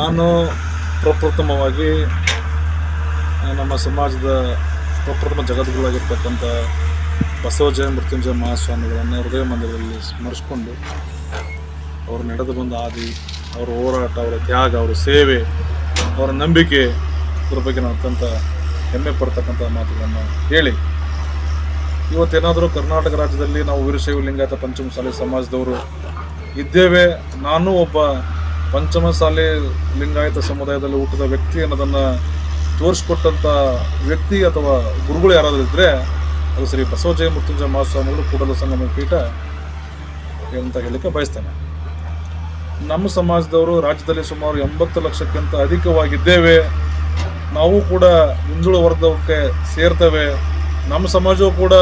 ನಾನು ಪ್ರಪ್ರಥಮವಾಗಿ ನಮ್ಮ ಸಮಾಜದ ಪ್ರಪ್ರಥಮ ಜಗದ್ಗುರುಗಳಾಗಿರ್ತಕ್ಕಂಥ ಬಸವಜಯ ಮೃತ್ಯುಂಜಯ ಮಹಾಸ್ವಾಮಿಗಳನ್ನು ಹೃದಯ ಮಂದಿರದಲ್ಲಿ ಸ್ಮರಿಸ್ಕೊಂಡು, ಅವರು ನಡೆದು ಬಂದ ಆದಿ ಅವರ ಹೋರಾಟ, ಅವರ ತ್ಯಾಗ, ಅವರ ಸೇವೆ, ಅವರ ನಂಬಿಕೆ, ಇದ್ರ ಬಗ್ಗೆ ನಾನು ಅತ್ಯಂತ ಹೆಮ್ಮೆ ಪಡ್ತಕ್ಕಂಥ ಮಾತುಗಳನ್ನು ಹೇಳಿ. ಇವತ್ತೇನಾದರೂ ಕರ್ನಾಟಕ ರಾಜ್ಯದಲ್ಲಿ ನಾವು ವೀರಶೈವ ಲಿಂಗಾಯತ ಪಂಚಮಸಾಲಿ ಸಮಾಜದವರು ಇದ್ದೇವೆ, ನಾನು ಒಬ್ಬ ಪಂಚಮಸಾಲಿ ಲಿಂಗಾಯತ ಸಮುದಾಯದಲ್ಲಿ ಹುಟ್ಟಿದ ವ್ಯಕ್ತಿ ಅನ್ನೋದನ್ನು ತೋರಿಸ್ಕೊಟ್ಟಂಥ ವ್ಯಕ್ತಿ ಅಥವಾ ಗುರುಗಳು ಯಾರಾದರೂ ಇದ್ದರೆ ಅದು ಶ್ರೀ ಬಸವಜಯ ಮೃತ್ಯುಂಜಯ ಮಹಾಸ್ವಾಮಿಗಳು ಕೂಡಲ ಸಂಗಮ ಪೀಠ ಅಂತ ಹೇಳಲಿಕ್ಕೆ ಬಯಸ್ತೇನೆ. ನಮ್ಮ ಸಮಾಜದವರು ರಾಜ್ಯದಲ್ಲಿ ಸುಮಾರು ಎಂಬತ್ತು ಲಕ್ಷಕ್ಕಿಂತ ಅಧಿಕವಾಗಿದ್ದೇವೆ. ನಾವು ಕೂಡ ಹಿಂದುಳ ವರ್ಗಕ್ಕೆ ಸೇರ್ತೇವೆ. ನಮ್ಮ ಸಮಾಜವು ಕೂಡ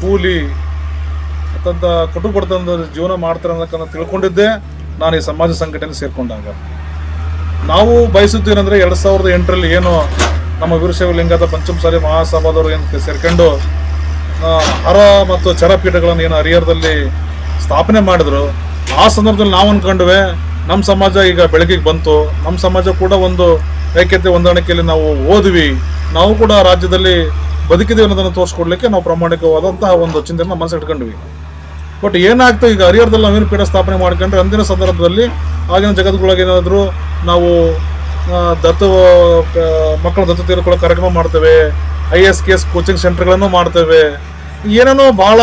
ಕೂಲಿ, ಅತ್ಯಂತ ಕಟು ಬಡತನದ ಜೀವನ ಮಾಡ್ತಾರೆ ಅನ್ನೋಕ್ಕಂತ ತಿಳ್ಕೊಂಡಿದ್ದೆ. ನಾನು ಈ ಸಮಾಜ ಸಂಘಟನೆ ಸೇರ್ಕೊಂಡಾಗ. ನಾವು ಬಯಸುತ್ತೇನೆಂದರೆ ಎರಡು ಸಾವಿರದ ಎಂಟರಲ್ಲಿ ಏನು ನಮ್ಮ ವೀರಶೈವ ಲಿಂಗದ ಪಂಚಮಸಾಲಿ ಮಹಾಸಭಾದವರು ಏನು ಸೇರ್ಕೊಂಡು ಹರ ಮತ್ತು ಚರಪೀಠಗಳನ್ನು ಏನು ಹರಿಹರದಲ್ಲಿ ಸ್ಥಾಪನೆ ಮಾಡಿದ್ರು. ಆ ಸಂದರ್ಭದಲ್ಲಿ ನಾವು ಅನ್ಕೊಂಡ್ವೆ ನಮ್ಮ ಸಮಾಜ ಈಗ ಬೆಳಕಿಗೆ ಬಂತು. ನಮ್ಮ ಸಮಾಜ ಕೂಡ ಒಂದು ಏಕತೆ ಹೊಂದಾಣಿಕೆಯಲ್ಲಿ ನಾವು ಓದ್ವಿ. ನಾವು ಕೂಡ ರಾಜ್ಯದಲ್ಲಿ ಬದುಕಿದೆ ಅನ್ನೋದನ್ನು ತೋರಿಸ್ಕೊಡ್ಲಿಕ್ಕೆ ನಾವು ಪ್ರಾಮಾಣಿಕವಾದಂತಹ ಒಂದು ಚಿಂತನೆ ಮನಸ್ಸು ಇಟ್ಕೊಂಡ್ವಿ. ಬಟ್ ಏನಾಗ್ತದೆ ಈಗ ಹರಿಹರದಲ್ಲಿ ನಾವೇನು ಪೀಠ ಸ್ಥಾಪನೆ ಮಾಡ್ಕೊಂಡ್ರೆ ಅಂದಿನ ಸಂದರ್ಭದಲ್ಲಿ ಆಗಿನ ಜಗದ್ಗುಳಾಗ ಏನಾದರೂ ನಾವು ದತ್ತ ಮಕ್ಕಳ ದತ್ತು ತೀರ್ಕೊಳ್ಳೋ ಕಾರ್ಯಕ್ರಮ ಮಾಡ್ತೇವೆ I S K S coaching ಸೆಂಟರ್ಗಳನ್ನು ಮಾಡ್ತೇವೆ, ಏನೇನೋ ಭಾಳ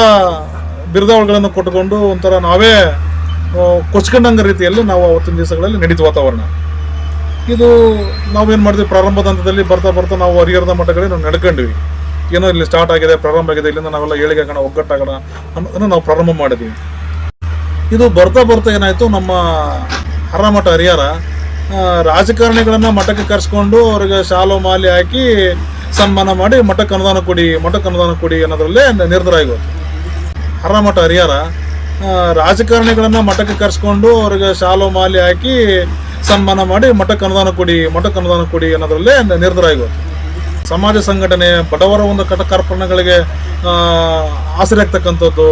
ಬಿರುದಾವಳಿಗಳನ್ನು ಕೊಟ್ಟುಕೊಂಡು ಒಂಥರ ನಾವೇ ಕೊಚ್ಕೊಂಡಂಗ ರೀತಿಯಲ್ಲಿ ನಾವು ಅವತ್ತಿನ ದಿವಸಗಳಲ್ಲಿ ನಡೀತು ವಾತಾವರಣ. ಇದು ನಾವೇನು ಮಾಡಿದ್ವಿ ಪ್ರಾರಂಭದ ಹಂತದಲ್ಲಿ ಬರ್ತಾ ಬರ್ತಾ ನಾವು ಹರಿಹರದ ಮಠಗಳಿಗೆ ನಾವು ನಡ್ಕೊಂಡ್ವಿ. ಏನೋ ಇಲ್ಲಿ ಸ್ಟಾರ್ಟ್ ಆಗಿದೆ, ಪ್ರಾರಂಭ ಆಗಿದೆ, ಇಲ್ಲಿಂದ ನಾವೆಲ್ಲ ಏಳಿಗೆ ಒಗ್ಗಟ್ಟಾಗೋಣ ಅನ್ನೋದನ್ನು ನಾವು ಪ್ರಾರಂಭ ಮಾಡಿದ್ದೀವಿ. ಇದು ಬರ್ತಾ ಬರ್ತಾ ಏನಾಯಿತು, ನಮ್ಮ ಹರಮಠ ಹರಿಹರ ರಾಜಕಾರಣಿಗಳನ್ನು ಮಠಕ್ಕೆ ಕರೆಸ್ಕೊಂಡು ಅವ್ರಿಗೆ ಶಾಲು, ಮಾಲಿ ಹಾಕಿ ಸನ್ಮಾನ ಮಾಡಿ ಮಠಕ್ಕೆ ಅನುದಾನ ಕೊಡಿ, ಮಠಕ್ಕೆ ಅನುದಾನ ಕೊಡಿ ಅನ್ನೋದ್ರಲ್ಲೇ ನಿರ್ಧಾರ ಆಗೋದು ಹರಮಠ ಹರಿಹರ ರಾಜಕಾರಣಿಗಳನ್ನು ರಾಜಕಾರಣಿಗಳನ್ನ ಮಠಕ್ಕೆ ಕರೆಸ್ಕೊಂಡು ಅವ್ರಿಗೆ ಶಾಲು, ಮಾಲಿ ಹಾಕಿ ಸನ್ಮಾನ ಮಾಡಿ ಮಠಕ್ಕೆ ಅನುದಾನ ಕೊಡಿ, ಮಠಕ್ಕೆ ಅನುದಾನ ಕೊಡಿ ಅನ್ನೋದರಲ್ಲೇ ನಿರ್ಧಾರ ಆಗೋದು ಸಮಾಜ ಸಂಘಟನೆ ಬಡವರ ಒಂದು ಕಟ ಕಾರ್ಪಣ್ಯಗಳಿಗೆ ಆಸರೆ ಆಗ್ತಕ್ಕಂಥದ್ದು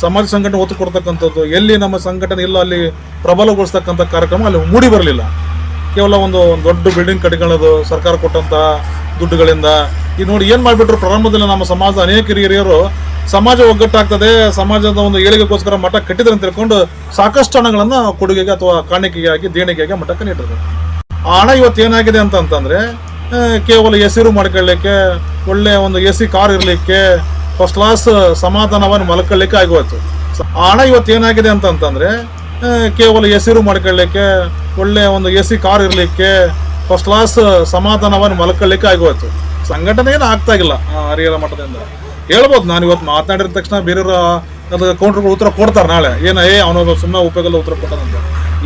ಸಮಾಜ ಸಂಘಟನೆ ಒತ್ತು ಕೊಡ್ತಕ್ಕಂಥದ್ದು ಎಲ್ಲಿ ನಮ್ಮ ಸಂಘಟನೆ ಇಲ್ಲ ಅಲ್ಲಿ ಪ್ರಬಲಗೊಳಿಸ್ತಕ್ಕಂಥ ಕಾರ್ಯಕ್ರಮ ಅಲ್ಲಿ ಮೂಡಿ ಬರಲಿಲ್ಲ. ಕೇವಲ ಒಂದು ದೊಡ್ಡ ಬಿಲ್ಡಿಂಗ್ ಕಟ್ಕೊಳ್ಳೋದು ಸರ್ಕಾರ ಕೊಟ್ಟಂತ ದುಡ್ಡುಗಳಿಂದ. ಈಗ ನೋಡಿ ಏನು ಮಾಡಿಬಿಟ್ರು ಪ್ರಾರಂಭದಲ್ಲಿ ನಮ್ಮ ಸಮಾಜದ ಅನೇಕ ಹಿರಿಯರು ಸಮಾಜ ಒಗ್ಗಟ್ಟಾಗ್ತದೆ ಸಮಾಜದ ಒಂದು ಏಳಿಗೆಗೋಸ್ಕರ ಮಠ ಕಟ್ಟಿದ್ರೆ ಅಂತ ತಿಳ್ಕೊಂಡು ಸಾಕಷ್ಟು ಹಣಗಳನ್ನು ಕೊಡುಗೆಗೆ ಅಥವಾ ಕಾಣಿಕೆಯಾಗಿ ದೇಣಿಗೆಗೆ ಮಠಕ್ಕೆ ನೀಡಿದ್ರು. ಆ ಹಣ ಇವತ್ತು ಏನಾಗಿದೆ ಅಂತ ಅಂತಂದ್ರೆ ಆ, ಕೇವಲ ಎಸಿರು ಮಾಡ್ಕೊಳ್ಳಿಕ್ಕೆ ಒಳ್ಳೆ ಒಂದು ಎ ಸಿ ಕಾರ್ ಇರಲಿಕ್ಕೆ ಫಸ್ಟ್ ಕ್ಲಾಸ್ ಸಮಾಧಾನವನ್ನು ಮಲ್ಕೊಳ್ಳಿಕ್ಕೆ ಆಗೋಯ್ತು. ಸ- ಹಣ ಇವತ್ತು ಏನಾಗಿದೆ ಅಂತ ಕೇವಲ ಎ ಕೇವಲ ಎಸಿರು ಮಾಡ್ಕೊಳ್ಳಿಕ್ಕೆ ಒಳ್ಳೆ ಒಂದು ಎ ಸಿ ಕಾರ್ ಇರಲಿಕ್ಕೆ ಫಸ್ಟ್ ಕ್ಲಾಸ್ ಸಮಾಧಾನವನ್ನು ಮಲ್ಕೊಳ್ಳಿಕ್ಕೆ ಆಗೋಯ್ತು. ಸಂಘಟನೆ ಏನು ಆಗ್ತಾ ಇಲ್ಲ ಆ, ಹರಿಹರ ಮಠದಿಂದ. ಹೇಳ್ಬೋದು ನಾನು ಇವತ್ತು ಮಾತನಾಡಿದ ತಕ್ಷಣ ಬೇರೆಯವರು ಅದು ಕೌಂಟ್ರ್ಗಳು ಉತ್ತರ ಕೊಡ್ತಾರೆ ನಾಳೆ. ಏನ ಏ ಅವನು ಸುಮ್ಮನೆ ಉಪಯೋಗಲ್ಲ ಉತ್ತರ ಕೊಟ್ಟದಂತ.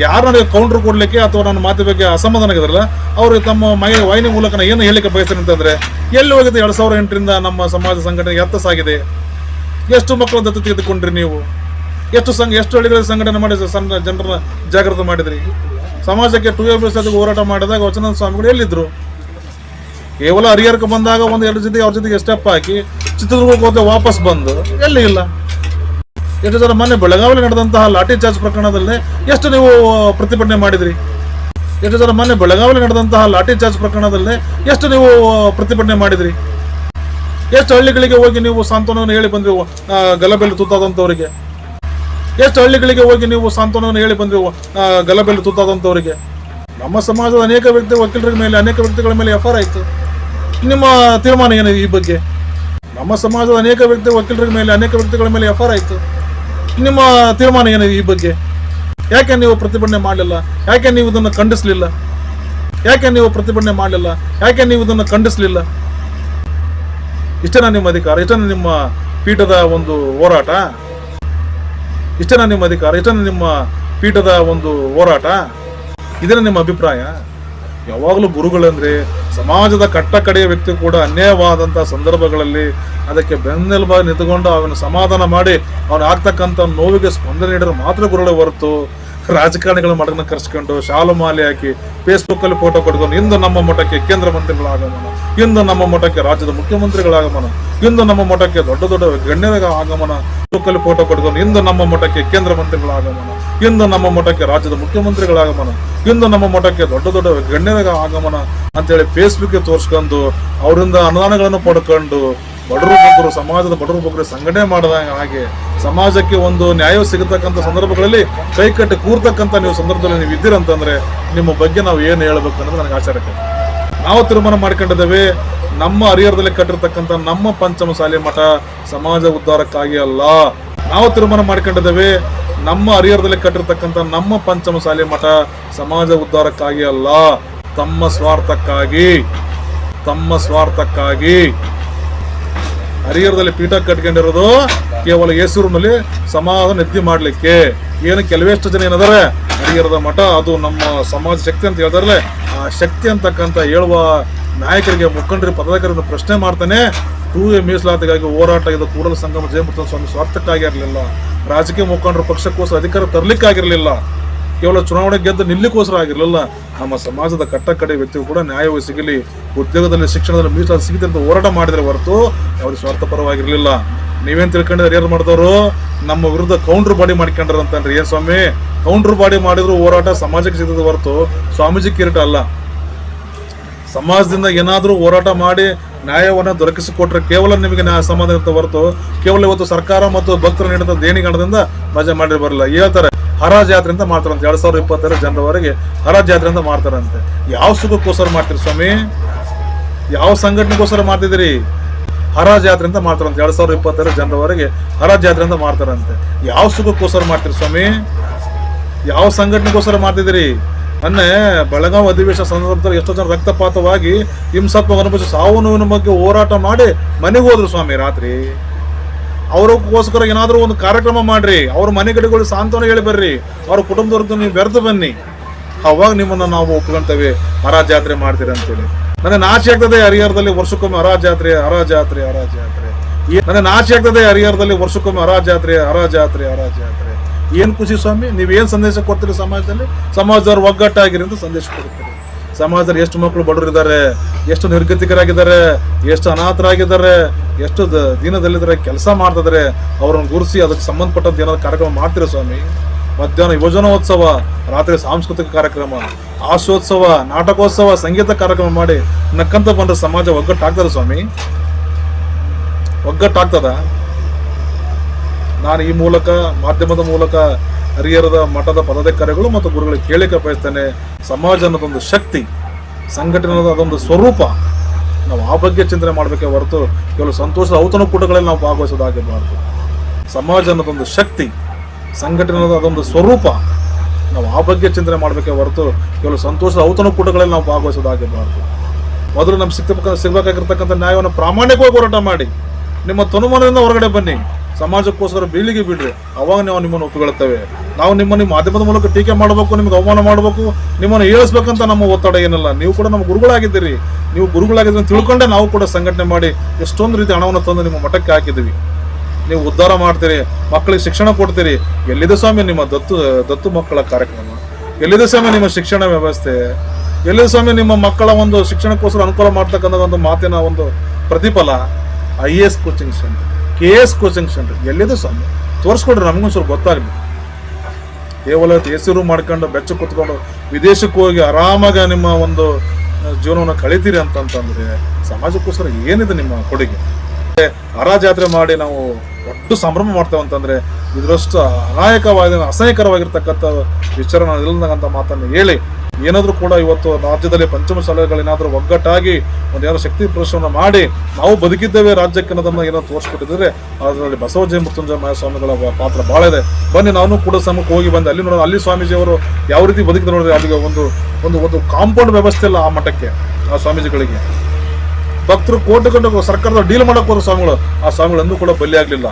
ಯಾರು ನನಗೆ ಕೌಂಟ್ರ್ ಕೊಡಲಿಕ್ಕೆ ಅಥವಾ ನನ್ನ ಮಾತು ಬಗ್ಗೆ ಅಸಮಾಧಾನ ಆಗಿದ್ರಲ್ಲ ಅವರು ತಮ್ಮ ಮೈ ವಾಹಿನಿ ಮೂಲಕ ಏನು ಹೇಳಿಕೆ ಬಯಸ್ತಾರೆ ಅಂತಂದ್ರೆ, ಎಲ್ಲಿ ಹೋಗಿದೆ ಎರಡು ಸಾವಿರ ಎಂಟರಿಂದ ನಮ್ಮ ಸಮಾಜ ಸಂಘಟನೆ ಎತ್ತ ಸಾಗಿದೆ? ಎಷ್ಟು ಮಕ್ಕಳು ದತ್ತು ತೆಗೆದುಕೊಂಡ್ರಿ ನೀವು? ಎಷ್ಟು ಸಂಘ ಎಷ್ಟು ಹಳ್ಳಿಗಳ ಸಂಘಟನೆ ಮಾಡಿ ಸಣ್ಣ ಜನರನ್ನ ಜಾಗೃತ ಮಾಡಿದ್ರಿ? ಸಮಾಜಕ್ಕೆ ಟು ಅದಕ್ಕೆ ಹೋರಾಟ ಮಾಡಿದಾಗ ವಚನ ಸ್ವಾಮಿಗಳು ಎಲ್ಲಿದ್ರು? ಕೇವಲ ಹರಿಹರಕ್ಕೆ ಬಂದಾಗ ಒಂದು ಎರಡು ಜೊತೆ ಅವ್ರ ಜೊತೆಗೆ ಸ್ಟೆಪ್ ಹಾಕಿ ಚಿತ್ರದುರ್ಗಕ್ಕೆ ಹೋದ ವಾಪಸ್ ಬಂದು, ಎಲ್ಲಿ ಇಲ್ಲ? ಎಷ್ಟು ಜನ ಮೊನ್ನೆ ಬೆಳಗಾವಿಯಲ್ಲಿ ನಡೆದಂತಹ ಲಾಠಿ ಚಾರ್ಜ್ ಪ್ರಕರಣದಲ್ಲಿ ಎಷ್ಟು ನೀವು ಪ್ರತಿಭಟನೆ ಮಾಡಿದ್ರಿ? ಎಷ್ಟು ಜನ ಮೊನ್ನೆ ಬೆಳಗಾವಿಯಲ್ಲಿ ನಡೆದಂತಹ ಲಾಠಿ ಚಾರ್ಜ್ ಪ್ರಕರಣದಲ್ಲಿ ಎಷ್ಟು ನೀವು ಪ್ರತಿಭಟನೆ ಮಾಡಿದ್ರಿ? ಎಷ್ಟು ಹಳ್ಳಿಗಳಿಗೆ ಹೋಗಿ ನೀವು ಸಾಂತ್ವನವನ್ನು ಹೇಳಿ ಬಂದ್ರಿ ಗಲಭೆಯಲ್ಲಿ ತುತ್ತಾದಂಥವರಿಗೆ ಎಷ್ಟು ಹಳ್ಳಿಗಳಿಗೆ ಹೋಗಿ ನೀವು ಸಾಂತ್ವನವನ್ನು ಹೇಳಿ ಬಂದ್ರಿ ಗಲಭೆಯಲ್ಲಿ ತುತ್ತಾದಂಥವರಿಗೆ ನಮ್ಮ ಸಮಾಜದ ಅನೇಕ ವ್ಯಕ್ತಿ, ವಕೀಲರ ಮೇಲೆ, ಅನೇಕ ವ್ಯಕ್ತಿಗಳ ಮೇಲೆ ಎಫ್ ಆಯಿತು. ನಿಮ್ಮ ತೀರ್ಮಾನ ಏನು ಈ ಬಗ್ಗೆ? ನಮ್ಮ ಸಮಾಜದ ಅನೇಕ ವ್ಯಕ್ತಿ, ವಕೀಲರ ಮೇಲೆ, ಅನೇಕ ವ್ಯಕ್ತಿಗಳ ಮೇಲೆ ಎಫ್ ಆಯ್ತು. ನಿಮ್ಮ ತೀರ್ಮಾನ ಏನು ಈ ಬಗ್ಗೆ? ಯಾಕೆ ನೀವು ಪ್ರತಿಭಟನೆ ಮಾಡಲಿಲ್ಲ? ಯಾಕೆ ನೀವು ಇದನ್ನು ಖಂಡಿಸಲಿಲ್ಲ? ಯಾಕೆ ನೀವು ಪ್ರತಿಭಟನೆ ಮಾಡಲಿಲ್ಲ? ಯಾಕೆ ನೀವು ಇದನ್ನು ಖಂಡಿಸಲಿಲ್ಲ? ಇಷ್ಟೇನಾ ನಿಮ್ಮ ಅಧಿಕಾರ? ಇಷ್ಟೇನಾ ನಿಮ್ಮ ಪೀಠದ ಒಂದು ಹೋರಾಟ? ಇಷ್ಟೇನಾ ನಿಮ್ಮ ಅಧಿಕಾರ? ಇಷ್ಟೇನಾ ನಿಮ್ಮ ಪೀಠದ ಒಂದು ಹೋರಾಟ? ಇದೇನ ನಿಮ್ಮ ಅಭಿಪ್ರಾಯ? ಯಾವಾಗಲೂ ಗುರುಗಳಂದ್ರೆ ಸಮಾಜದ ಕಟ್ಟ ಕಡೆಯ ವ್ಯಕ್ತಿ ಕೂಡ ಅನ್ಯಾಯವಾದಂಥ ಸಂದರ್ಭಗಳಲ್ಲಿ ಅದಕ್ಕೆ ಬೆನ್ನೆಲುಬಾಗಿ ನಿಂತುಕೊಂಡು ಅವನ ಸಮಾಧಾನ ಮಾಡಿ ಅವನು ಆಗ್ತಕ್ಕಂಥ ನೋವಿಗೆ ಸ್ಪಂದನೆ ನೀಡಲು ಮಾತ್ರ ಗುರುಳೆ ಹೊರತು. ರಾಜಕಾರಣಿಗಳ ಮಠನ ಕರೆಸ್ಕೊಂಡು ಶಾಲು ಮಾಲೆ ಹಾಕಿ ಫೇಸ್ಬುಕ್ ಅಲ್ಲಿ ಫೋಟೋ ಕೊಡ್ಕೊಂಡು ಇಂದು ನಮ್ಮ ಮಠಕ್ಕೆ ಕೇಂದ್ರ ಮಂತ್ರಿಗಳ ಆಗಮನ, ಇಂದು ನಮ್ಮ ಮಠಕ್ಕೆ ರಾಜ್ಯದ ಮುಖ್ಯಮಂತ್ರಿಗಳ ಆಗಮನ, ಇಂದು ನಮ್ಮ ಮಠಕ್ಕೆ ದೊಡ್ಡ ದೊಡ್ಡ ಗಣ್ಯರ ಆಗಮನ ಅಲ್ಲಿ ಫೋಟೋ ಕೊಡ್ಕೊಂಡು ಇಂದು ನಮ್ಮ ಮಠಕ್ಕೆ ಕೇಂದ್ರ ಮಂತ್ರಿಗಳ ಆಗಮನ, ಇಂದು ನಮ್ಮ ಮಠಕ್ಕೆ ರಾಜ್ಯದ ಮುಖ್ಯಮಂತ್ರಿಗಳ ಆಗಮನ, ಇಂದು ನಮ್ಮ ಮಠಕ್ಕೆ ದೊಡ್ಡ ದೊಡ್ಡ ಗಣ್ಯರ ಆಗಮನ ಅಂತೇಳಿ ಫೇಸ್ಬುಕ್ ತೋರಿಸ್ಕೊಂಡು, ಅವರಿಂದ ಅನುದಾನಗಳನ್ನು ಪಡ್ಕೊಂಡು ಬಡವರು ಬಗ್ಗರು ಸಮಾಜದ ಬಡವರು ಬಗ್ಗರು ಸಂಘಟನೆ ಮಾಡಿದ ಹಾಗೆ ಸಮಾಜಕ್ಕೆ ಒಂದು ನ್ಯಾಯ ಸಿಗತಕ್ಕಂಥ ಸಂದರ್ಭಗಳಲ್ಲಿ ಕೈಕಟ್ಟಿ ಕೂರ್ತಕ್ಕಂಥ ನೀವು ಸಂದರ್ಭದಲ್ಲಿ ನೀವು ಇದ್ದೀರಂತಂದ್ರೆ ನಿಮ್ಮ ಬಗ್ಗೆ ನಾವು ಏನು ಹೇಳಬೇಕು ಅನ್ನೋದು ನನಗೆ ಆಶ್ಚರ್ಯಕ್ಕೆ ನಾವು ತೀರ್ಮಾನ ಮಾಡ್ಕೊಂಡಿದ್ದೇವೆ, ನಮ್ಮ ಹರಿಹರದಲ್ಲಿ ಕಟ್ಟಿರ್ತಕ್ಕಂಥ ನಮ್ಮ ಪಂಚಮಸಾಲಿ ಮಠ ಸಮಾಜ ಉದ್ಧಾರಕ್ಕಾಗಿ ಅಲ್ಲ. ನಾವು ತೀರ್ಮಾನ ಮಾಡ್ಕೊಂಡಿದ್ದೇವೆ, ನಮ್ಮ ಹರಿಹರದಲ್ಲಿ ಕಟ್ಟಿರ್ತಕ್ಕಂಥ ನಮ್ಮ ಪಂಚಮಸಾಲಿ ಮಠ ಸಮಾಜ ಉದ್ಧಾರಕ್ಕಾಗಿ ಅಲ್ಲ. ತಮ್ಮ ಸ್ವಾರ್ಥಕ್ಕಾಗಿ ತಮ್ಮ ಸ್ವಾರ್ಥಕ್ಕಾಗಿ. ಹರಿಹರದಲ್ಲಿ ಪೀಠ ಕಟ್ಕೊಂಡಿರೋದು ಕೇವಲ ಹೆಸರಿನಲ್ಲಿ ಸಮಾಜ ನೆತ್ತಿ ಮಾಡಲಿಕ್ಕೆ. ಏನು ಕೆಲವೆಷ್ಟು ಜನ ಏನಾದ್ರೆ ಹರಿಹರದ ಮಠ, ಅದು ನಮ್ಮ ಸಮಾಜ ಶಕ್ತಿ ಅಂತ ಹೇಳ್ತಾರಲ್ಲ, ಆ ಶಕ್ತಿ ಅಂತಕ್ಕಂಥ ಹೇಳುವ ನಾಯಕರಿಗೆ ಮುಖಂಡರಿಗೆ ಪದಾಧಿಕಾರಿಯನ್ನು ಪ್ರಶ್ನೆ ಮಾಡ್ತಾನೆ. ಟೂ ಎ ಮೀಸಲಾತಿಗಾಗಿ ಹೋರಾಟ ಇದು ಕೂಡಲ ಸಂಗಮ ಜಯಮೃತ ಸ್ವಾಮಿ ಸ್ವಾರ್ಥಕ್ಕಾಗಿರಲಿಲ್ಲ ರಾಜಕೀಯ ಮುಖಂಡರು ಪಕ್ಷಕ್ಕೋಸ್ಕರ ಅಧಿಕಾರ ತರಲಿಕ್ಕಾಗಿರಲಿಲ್ಲ. ಕೇವಲ ಚುನಾವಣೆ ಗೆದ್ದು ನಿಲ್ಲಕ್ಕೋಸ್ಕರ ಆಗಿರಲಿಲ್ಲ, ನಮ್ಮ ಸಮಾಜದ ಕಟ್ಟ ಕಡೆ ವ್ಯಕ್ತಿಗೂ ಕೂಡ ನ್ಯಾಯವು ಸಿಗಲಿ, ಉದ್ಯೋಗದಲ್ಲಿ, ಶಿಕ್ಷಣದಲ್ಲಿ ಮೀಸಲಾತಿ ಸಿಗುತ್ತೆ ಅಂತ ಹೋರಾಟ ಮಾಡಿದರೆ ಹೊರತು ಅವ್ರಿಗೆ ಸ್ವಾರ್ಥಪರವಾಗಿರಲಿಲ್ಲ. ನೀವೇನು ತಿಳ್ಕೊಂಡಿದ್ರೆ ಏನು ಮಾಡಿದವರು? ನಮ್ಮ ವಿರುದ್ಧ ಕೌಂಟ್ರ್ ಬಾಡಿ ಮಾಡ್ಕೊಂಡ್ರ ಅಂತಂದ್ರೆ ಏನ್ ಸ್ವಾಮಿ? ಕೌಂಟ್ರ್ ಬಾಡಿ ಮಾಡಿದ್ರು ಹೋರಾಟ ಸಮಾಜಕ್ಕೆ ಸಿಗದ ಹೊರತು ಸ್ವಾಮೀಜಿ ಕಿರೀಟ ಅಲ್ಲ. ಸಮಾಜದಿಂದ ಏನಾದರೂ ಹೋರಾಟ ಮಾಡಿ ನ್ಯಾಯವನ್ನು ದೊರಕಿಸಿಕೊಟ್ರೆ ಕೇವಲ ನಿಮಗೆ ನ್ಯಾಯ ಸಮಾಧಾನ ಇರುತ್ತೆ ಹೊರತು, ಕೇವಲ ಇವತ್ತು ಸರ್ಕಾರ ಮತ್ತು ಭಕ್ತರು ನೀಡಿದ ದೇಣಿಗಣದಿಂದ ಮಜಾ ಮಾಡಿ ಬರಲ್ಲ. ಹೇಳ್ತಾರೆ ಹರಾಜ್ ಅಂತ ಮಾಡ್ತಾರಂತೆ. ಎರಡು ಸಾವಿರದ ಇಪ್ಪತ್ತರ ಜನರವರೆಗೆ ಹರಾಜ್ ಅಂತ ಮಾಡ್ತಾರಂತೆ. ಯಾವ ಸುಖಕ್ಕೋಸ್ಕರ ಮಾಡ್ತೀರಿ ಸ್ವಾಮಿ? ಯಾವ ಸಂಘಟನೆಗೋಸ್ಕರ ಮಾಡ್ತಿದ್ದೀರಿ? ಹರಾಜ್ ಅಂತ ಮಾಡ್ತಾರಂತೆ. ಎರಡು ಸಾವಿರದ ಇಪ್ಪತ್ತರ ಜನರವರೆಗೆ ಹರಾಜ್ ಅಂತ ಮಾಡ್ತಾರಂತೆ. ಯಾವ ಸುಖಕ್ಕೋಸ್ಕರ ಮಾಡ್ತೀರಿ ಸ್ವಾಮಿ? ಯಾವ ಸಂಘಟನೆಗೋಸ್ಕರ ಮಾಡ್ತಿದ್ದೀರಿ? ಮೊನ್ನೆ ಬೆಳಗಾವಿ ಅಧಿವೇಶನ ಸಂದರ್ಭದಲ್ಲಿ ಎಷ್ಟೋ ಜನ ರಕ್ತಪಾತವಾಗಿ ಹಿಂಸಾತ್ಮಕ ಅನುಭವಿಸಿ ಸಾವು ನೋವಿನ ಬಗ್ಗೆ ಹೋರಾಟ ಮಾಡಿ ಮನೆಗೆ ಹೋದ್ರು ಸ್ವಾಮಿ ರಾತ್ರಿ. ಅವ್ರಿಗೋಸ್ಕರ ಏನಾದರೂ ಒಂದು ಕಾರ್ಯಕ್ರಮ ಮಾಡ್ರಿ. ಅವ್ರ ಮನೆ ಗಡಿಗಳು ಸಾಂತ್ವನ ಹೇಳಿ ಬರ್ರಿ. ಅವ್ರ ಕುಟುಂಬದವ್ರದ್ದು ನೀವು ಬೆರೆತು ಬನ್ನಿ. ಅವಾಗ ನಿಮ್ಮನ್ನ ನಾವು ಒಪ್ಕೊಂತೇವೆ. ಮರ ಜಾತ್ರೆ ಮಾಡ್ತೀರಿ ಅಂತೇಳಿ. ನನಗೆ ನಾಚಿ ಆಗ್ತದೆ ಹರಿಹರದಲ್ಲಿ ವರ್ಷಕ್ಕೊಮ್ಮೆ ಹರ ಜಾತ್ರೆ ಹರ ಜಾತ್ರೆ ಹರ ಜಾತ್ರೆ ನನಗೆ ನಾಚೆ ಆಗ್ತದೆ ಹರಿಹರದಲ್ಲಿ ವರ್ಷಕ್ಕೊಮ್ಮೆ ಹರ ಜಾತ್ರೆ ಹರ ಜಾತ್ರೆ ಹರ ಜಾತ್ರೆ ಏನು ಖುಷಿ ಸ್ವಾಮಿ? ನೀವೇನು ಸಂದೇಶ ಕೊಡ್ತೀರಿ ಸಮಾಜದಲ್ಲಿ? ಸಮಾಜದವ್ರು ಒಗ್ಗಟ್ಟಾಗಿರಿ ಅಂತ ಸಂದೇಶ ಕೊಡ್ತೀರಿ. ಸಮಾಜದಲ್ಲಿ ಎಷ್ಟು ಮಕ್ಕಳು ಬಡವರಿದ್ದಾರೆ, ಎಷ್ಟು ನಿರ್ಗತಿಕರಾಗಿದ್ದಾರೆ, ಎಷ್ಟು ಅನಾಥರಾಗಿದ್ದಾರೆ, ಎಷ್ಟು ದೀನದಲ್ಲಿದ್ದಾರೆ, ಕೆಲಸ ಮಾಡ್ತಿದ್ದಾರೆ, ಅವ್ರನ್ನ ಗುರುಸಿ ಅದಕ್ಕೆ ಸಂಬಂಧಪಟ್ಟಂತ ಏನಾದ್ರು ಕಾರ್ಯಕ್ರಮ ಮಾಡ್ತೀರಾ ಸ್ವಾಮಿ? ಮಧ್ಯಾಹ್ನ ಯುವಜನೋತ್ಸವ ರಾತ್ರಿ ಸಾಂಸ್ಕೃತಿಕ ಕಾರ್ಯಕ್ರಮ ಆಶೋತ್ಸವ ನಾಟಕೋತ್ಸವ, ಸಂಗೀತ ಕಾರ್ಯಕ್ರಮ ಮಾಡಿ ನಕ್ಕಂತ ಬಂದ್ರೆ ಸಮಾಜ ಒಗ್ಗಟ್ಟಾಗ್ತದ ಸ್ವಾಮಿ? ಒಗ್ಗಟ್ಟಾಗ್ತದ? ನಾನು ಈ ಮೂಲಕ, ಮಾಧ್ಯಮದ ಮೂಲಕ ಹರಿಹರದ ಮಠದ ಪದಾಧಿಕಾರಿಗಳು ಮತ್ತು ಗುರುಗಳಿಗೆ ಕೇಳಿಕೆ ಬಯಸ್ತೇನೆ ಸಮಾಜ ಅನ್ನೋದೊಂದು ಶಕ್ತಿ, ಸಂಘಟನೆ ಅದೊಂದು ಸ್ವರೂಪ. ನಾವು ಆ ಬಗ್ಗೆ ಚಿಂತನೆ ಮಾಡಬೇಕೇ ಹೊರತು ಕೆಲವು ಸಂತೋಷದ ಔತಣಕೂಟಗಳಲ್ಲಿ ನಾವು ಭಾಗವಹಿಸೋದಾಗಿರಬಾರ್ದು ಸಮಾಜ ಅನ್ನೋದೊಂದು ಶಕ್ತಿ, ಸಂಘಟನೆ ಅದೊಂದು ಸ್ವರೂಪ. ನಾವು ಆ ಬಗ್ಗೆ ಚಿಂತನೆ ಮಾಡಬೇಕೇ ಹೊರತು ಕೆಲವು ಸಂತೋಷದ ಔತಣಕೂಟಗಳಲ್ಲಿ ನಾವು ಭಾಗವಹಿಸೋದಾಗಿರಬಾರ್ದು ಮೊದಲು ನಮ್ಗೆ ಸಿಗ್ತಕ್ಕ ಸಿಗಬೇಕಾಗಿರ್ತಕ್ಕಂಥ ನ್ಯಾಯವನ್ನು ಪ್ರಾಮಾಣಿಕವಾಗಿ ಹೋರಾಟ ಮಾಡಿ. ನಿಮ್ಮ ತನುಮಾನದಿಂದ ಹೊರಗಡೆ ಬನ್ನಿ. ಸಮಾಜಕ್ಕೋಸ್ಕರ ಬೀಳಿಗೆ ಬಿಡ್ರಿ. ಅವಾಗ ನಾವು ನಿಮ್ಮನ್ನು ಒಪ್ಪಿಕೊಳ್ಳುತ್ತೇವೆ. ನಾವು ನಿಮ್ಮನ್ನು ಮಾಧ್ಯಮದ ಮೂಲಕ ಟೀಕೆ ಮಾಡಬೇಕು, ನಿಮ್ಗೆ ಅವಮಾನ ಮಾಡಬೇಕು, ನಿಮ್ಮನ್ನು ಏಳಿಸ್ಬೇಕಂತ ನಮ್ಮ ಒತ್ತಡ ಏನಿಲ್ಲ. ನೀವು ಕೂಡ ನಮ್ಮ ಗುರುಗಳಾಗಿದ್ದೀರಿ. ನೀವು ಗುರುಗಳಾಗಿದ್ದೀರಿ ತಿಳ್ಕೊಂಡೆ ನಾವು ಕೂಡ ಸಂಘಟನೆ ಮಾಡಿ ಎಷ್ಟೊಂದು ರೀತಿ ಹಣವನ್ನು ತಂದು ನಿಮ್ಮ ಮಠಕ್ಕೆ ಹಾಕಿದ್ದೀವಿ. ನೀವು ಉದ್ಧಾರ ಮಾಡ್ತೀರಿ, ಮಕ್ಕಳಿಗೆ ಶಿಕ್ಷಣ ಕೊಡ್ತೀರಿ. ಎಲ್ಲಿದೆ ಸ್ವಾಮಿ ನಿಮ್ಮ ದತ್ತು ದತ್ತು ಮಕ್ಕಳ ಕಾರ್ಯಕ್ರಮ? ಎಲ್ಲಿದೆ ಸ್ವಾಮಿ ನಿಮ್ಮ ಶಿಕ್ಷಣ ವ್ಯವಸ್ಥೆ? ಎಲ್ಲಿದೆ ಸ್ವಾಮಿ ನಿಮ್ಮ ಮಕ್ಕಳ ಒಂದು ಶಿಕ್ಷಣಕ್ಕೋಸ್ಕರ ಅನುಕೂಲ ಮಾಡ್ತಕ್ಕಂಥ ಒಂದು ಮಾತಿನ ಒಂದು ಪ್ರತಿಫಲ? I A S coaching centre. K S coaching centre ಎಲ್ಲಿದೆ ಸ್ವಾಮಿ? ತೋರಿಸ್ಕೊಡ್ರಿ, ನಮಗೂ ಸ್ವಲ್ಪ ಗೊತ್ತಾಗಲಿ ಕೇವಲ ಹೆಸರು ಮಾಡ್ಕೊಂಡು ಬೆಚ್ಚ ಕುತ್ಕೊಂಡು ವಿದೇಶಕ್ಕೆ ಹೋಗಿ ಆರಾಮಾಗಿ ನಿಮ್ಮ ಒಂದು ಜೀವನವನ್ನು ಕಳಿತೀರಿ ಅಂತಂತಂದ್ರೆ ಸಮಾಜಕ್ಕೋಸ್ಕರ ಏನಿದೆ ನಿಮ್ಮ ಕೊಡುಗೆ? ಹರಾಜಾತ್ರೆ ಮಾಡಿ ನಾವು ಒಟ್ಟು ಸಂಭ್ರಮ ಮಾಡ್ತೇವೆ ಅಂತಂದ್ರೆ ಇದರಷ್ಟು ಅನಾಯಕವಾದ, ಅಸಹ್ಯಕರವಾಗಿರ್ತಕ್ಕಂಥ ವಿಚಾರ ಇಲ್ಲದಂತ ಮಾತನ್ನು ಹೇಳಿ ಏನಾದರೂ ಕೂಡ ಇವತ್ತು ರಾಜ್ಯದಲ್ಲಿ ಪಂಚಮ ಶಾಲೆಗಳೇನಾದರೂ ಒಗ್ಗಟ್ಟಾಗಿ ಒಂದು ಯಾರು ಶಕ್ತಿ ಪ್ರದರ್ಶನ ಮಾಡಿ ನಾವು ಬದುಕಿದ್ದೇವೆ, ರಾಜ್ಯಕ್ಕೆ ಅನ್ನೋದನ್ನು ಏನೋ ತೋರಿಸ್ಕೊಟ್ಟಿದ್ರೆ ಅದರಲ್ಲಿ ಬಸವಜಯ ಮೃತ್ಯುಂಜಯ ಮಹಾಸ್ವಾಮಿಗಳ ಸ್ವಾಮಿಗಳ ಪಾತ್ರ ಭಾಳ ಇದೆ. ಬನ್ನಿ, ನಾನು ಕೂಡ ಸಮಕ್ಕೆ ಹೋಗಿ ಬಂದೆ. ಅಲ್ಲಿ ನೋಡೋಣ, ಅಲ್ಲಿ ಸ್ವಾಮೀಜಿಯವರು ಯಾವ ರೀತಿ ಬದುಕಿದ್ರು ನೋಡಿದ್ರೆ ಅಲ್ಲಿಗೆ ಒಂದು ಒಂದು ಒಂದು ಕಾಂಪೌಂಡ್ ವ್ಯವಸ್ಥೆ ಇಲ್ಲ ಆ ಮಠಕ್ಕೆ, ಆ ಸ್ವಾಮೀಜಿಗಳಿಗೆ. ಭಕ್ತರು ಕೋಟಿ ಗಂಟೆ ಸರ್ಕಾರದ ಡೀಲ್ ಮಾಡೋಕ್ಕೋದ್ರು ಸ್ವಾಮಿಗಳು. ಆ ಸ್ವಾಮಿಗಳು ಎಂದೂ ಕೂಡ ಬಲಿ ಆಗಲಿಲ್ಲ.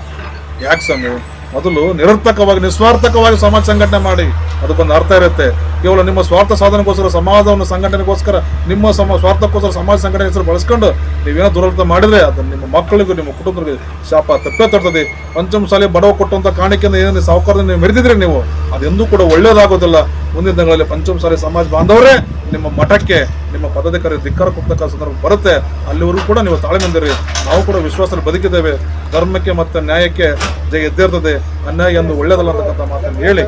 ಯಾಕೆ ಸ್ವಾಮಿ? ಮೊದಲು ನಿರರ್ಥಕವಾಗಿ, ನಿಸ್ವಾರ್ಥಕವಾಗಿ ಸಮಾಜ ಸಂಘಟನೆ ಮಾಡಿ. ಅದಕ್ಕೊಂದು ಅರ್ಥ ಇರುತ್ತೆ. ಕೇವಲ ನಿಮ್ಮ ಸ್ವಾರ್ಥ ಸಾಧನೆಗೋಸ್ಕರ, ಸಮಾಜವನ್ನು ಸಂಘಟನೆಗೋಸ್ಕರ, ನಿಮ್ಮ ಸಮ, ಸ್ವಾರ್ಥಕ್ಕೋಸ್ಕರ ಸಮಾಜ ಸಂಘಟನೆ ಹೆಸರು ಬಳಸ್ಕೊಂಡು ನೀವೇನೋ ದುರರ್ಥ ಮಾಡಿದ್ರೆ ಅದು ನಿಮ್ಮ ಮಕ್ಕಳಿಗೂ, ನಿಮ್ಮ ಕುಟುಂಬರಿಗೆ ಶಾಪ ತಪ್ಪೇ ತರ್ತದೆ. ಪಂಚಮಸಾಲಿ ಬಡವ ಕೊಟ್ಟಂತ ಕಾಣಿಕೆಯಿಂದ ಏನೇನು ಸಾವುಕಾರದಿಂದ ನೀವು ಮೆರೆದಿದ್ರಿ ನೀವು? ಅದೆಂದೂ ಕೂಡ ಒಳ್ಳೆಯದಾಗೋದಿಲ್ಲ. ಮುಂದಿನ ದಿನಗಳಲ್ಲಿ ಪಂಚಮಸಾಲಿ ಸಮಾಜ ಬಾಂಧವರೇ, ನಿಮ್ಮ ಮಠಕ್ಕೆ, ನಿಮ್ಮ ಪದಾಧಿಕಾರಿ ಧಿಕ್ಕಾರ ಕೊಡ್ತಕ್ಕ ಸಂದರ್ಭ ಬರುತ್ತೆ. ಅಲ್ಲಿವರೆಗೂ ಕೂಡ ನೀವು ತಾಳ್ಮೆಂದಿರಿ ನಾವು ಕೂಡ ವಿಶ್ವಾಸದಲ್ಲಿ ಬದುಕಿದ್ದೇವೆ. ಧರ್ಮಕ್ಕೆ ಮತ್ತು ನ್ಯಾಯಕ್ಕೆ ಜಯ ಎದ್ದೇ ಇರ್ತದೆ ಅನ್ಯಾಯ ಎಂದು ಒಳ್ಳೇದಲ್ಲ ಅಂತಕ್ಕಂಥ ಮಾತನ್ನು ಹೇಳಿ.